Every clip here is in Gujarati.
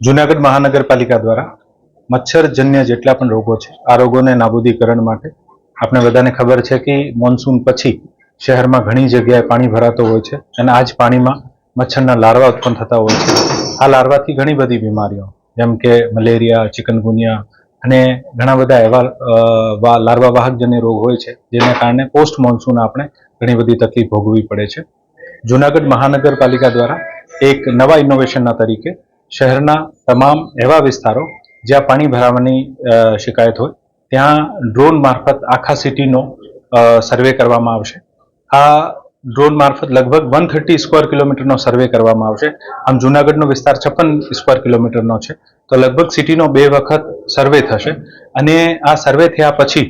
જુનાગઢ મહાનગરપાલિકા દ્વારા મચ્છરજન્ય જેટલા પણ રોગો છે, આ રોગોને નાબૂદીકરણ માટે આપણે બધાને ખબર છે કે મોન્સૂન પછી શહેરમાં ઘણી જગ્યાએ પાણી ભરાતો હોય છે અને આ જ પાણીમાં મચ્છરના લાર્વા ઉત્પન્ન થતા હોય છે. આ લાર્વાથી ઘણી બધી બીમારીઓ, જેમ કે મલેરિયા, ચિકનગુનિયા અને ઘણા બધા એવા લાર્વા વાહકજન્ય રોગ હોય છે, જેના કારણે પોસ્ટ મોન્સૂન આપણે ઘણી બધી તકલીફ ભોગવવી પડે છે. જુનાગઢ મહાનગરપાલિકા દ્વારા એક નવા ઇનોવેશનના તરીકે શહેરના તમામ એવા વિસ્તારો જ્યાં પાણી ભરાવાની શિકાયત હોય, ત્યાં ડ્રોન મારફત આખા સિટીનો સર્વે કરવામાં આવશે. આ ડ્રોન મારફત લગભગ વન થર્ટી સ્ક્વેર કિલોમીટરનો સર્વે કરવામાં આવશે. આમ જુનાગઢનો વિસ્તાર છપ્પન સ્ક્વેર કિલોમીટરનો છે. તો લગભગ સિટીનો બે વખત સર્વે થશે. અને આ સર્વે થયા પછી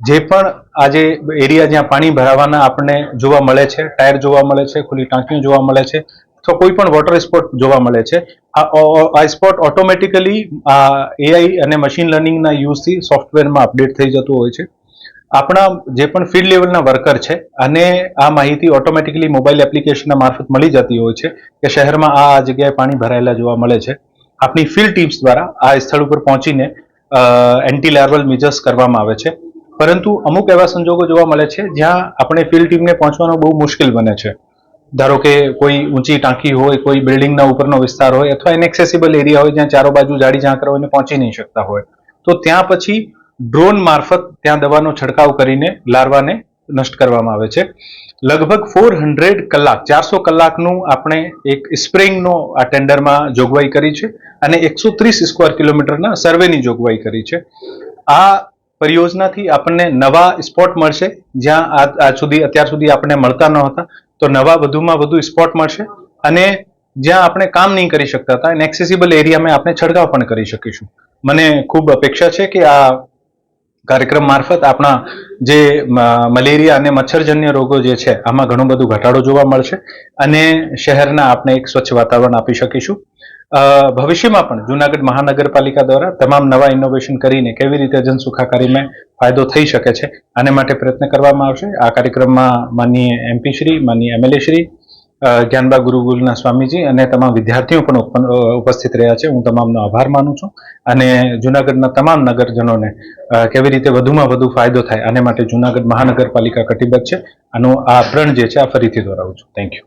જે પણ આજે એરિયા જ્યાં પાણી ભરાવાના આપણને જોવા મળે છે, ટાયર જોવા મળે છે, ખુલ્લી ટાંકીઓ જોવા મળે છે અથવા કોઈ પણ વોટર સ્પોટ જોવા મળે છે. આ આ સ્પોટ ઓટોમેટિકલી એઆઈ અને મશીન લર્નિંગના યુઝથી સોફ્ટવેરમાં અપડેટ થઈ જતું હોય છે. આપણા જે પણ ફિલ્ડ લેવલના વર્કર છે, અને આ માહિતી ઓટોમેટિકલી મોબાઈલ એપ્લિકેશનના મારફત મળી જતી હોય છે કે શહેરમાં આ આ જગ્યાએ પાણી ભરાયેલા જોવા મળે છે. આપણી ફિલ્ડ ટીમ્સ દ્વારા આ સ્થળ ઉપર પહોંચીને એન્ટી લાર્વલ મેજર્સ કરવામાં આવે છે. પરંતુ અમુક એવા સંજોગો જોવા મળે છે જ્યાં આપણે ફિલ્ડ ટીમને પહોંચવાનો બહુ મુશ્કેલ બને છે. ધારો કે કોઈ ઊંચી ટાંકી હોય, કોઈ બિલ્ડિંગના ઉપરનો વિસ્તાર હોય અથવા ઇનએક્સેસિબલ એરિયા હોય જ્યાં ચારો બાજુ જાડી ઝાંકરા હોય, પહોંચી નહીં શકતા હોય. તો ત્યાં પછી ડ્રોન મારફત ત્યાં દવાનો છંટકાવ કરીને લાર્વાને નષ્ટ કરવામાં આવે છે. લગભગ ફોર હંડ્રેડ કલાક, ચારસો કલાકનું આપણે એક સ્પ્રેંગનો આ ટેન્ડરમાં જોગવાઈ કરી છે અને એકસો ત્રીસ સ્ક્વેર કિલોમીટરના સર્વેની જોગવાઈ કરી છે. આ પરિયોજનાથી આપણને નવા સ્પોટ મળશે જ્યાં આજ સુધી અત્યાર સુધી આપણને મળતા ન હતા. તો નવા વધુમાં વધુ સ્પોટ મળશે. અને જ્યાં આપણે કામ નહીં કરી શકતા હતા એને એક્સેસિબલ એરિયામાં આપણે છંટકાવ પણ કરી શકીશું. મને ખૂબ અપેક્ષા છે કે આ કાર્યક્રમ મારફત આપણા જે મલેરિયા અને મચ્છરજન્ય રોગો જે છે, આમાં ઘણું બધું ઘટાડો જોવા મળશે. અને શહેરના આપણે એક સ્વચ્છ વાતાવરણ આપી શકીશું. ભવિષ્યમાં પણ જુનાગઢ મહાનગરપાલિકા દ્વારા તમામ નવા ઇનોવેશન કરીને કેવી રીતે જન સુખાકારીમાં ફાયદો થઈ શકે છે, આને માટે પ્રયત્ન કરવામાં આવશે. આ કાર્યક્રમમાં માનનીય એમપી શ્રી, માનનીય એમએલએ શ્રી જ્ઞાનબા ગુરુકુલના સ્વામીજી અને તમામ વિદ્યાર્થીઓ પણ ઉપસ્થિત રહ્યા છે. હું તમામનો આભાર માનું છું અને જુનાગઢના તમામ નગરજનોને કેવી રીતે વધુમાં વધુ ફાયદો થાય આને માટે જુનાગઢ મહાનગરપાલિકા કટિબદ્ધ છે. આનું આ પ્રણ જે છે, આ ફરીથી દોહરાવું છું. Thank you